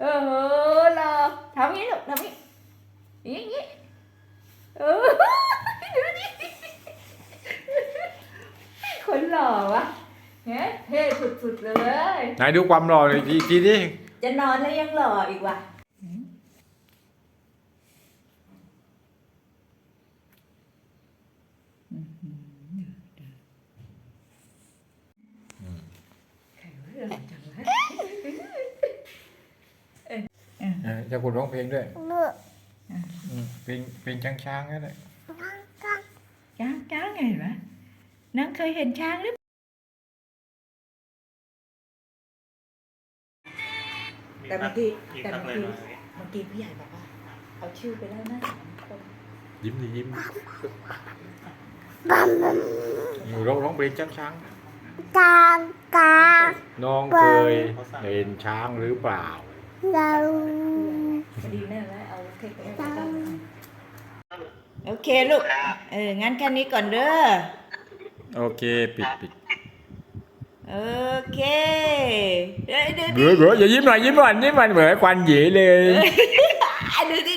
เออรอทำงี้ลูกทำงี้อย่างงี้เออดูดิคนหล่อวะเนี่ยเท่สุดๆเลยไหนดูความหล่อหน่อยทีทีนี้จะนอนแล้วยังหล่ออีกว่ะจะ คุณร้องเพลงด้วยอืมเพลงเพลงช้างๆนั่นแหละช้างช้างไงวะนังเคยเห็นช้างหรือแต่เมื่อกี้แต่เมื่อกี้เมื่อกี้ผู้ใหญ่บอกว่าเอาชื่อไปแล้วนะสามคนยิ้มดิยิ้มหนูร้องร้องเพลงช้างกางกาๆน้องเคยเห็นช้างหรือเปล่า เราพอดีแม่แล้วเอาเทปไปให้เขาโอเคลูก เออ งั้นแค่นี้ก่อนเด้อ โอเค ปิดปิดโอเคเดี๋ยวเดี๋ยวเบื่อเบื่ออย่ายิ้มหน่อยยิ้มหน่อยยิ้มมันเหมือนควันหยีเลย ดูดิ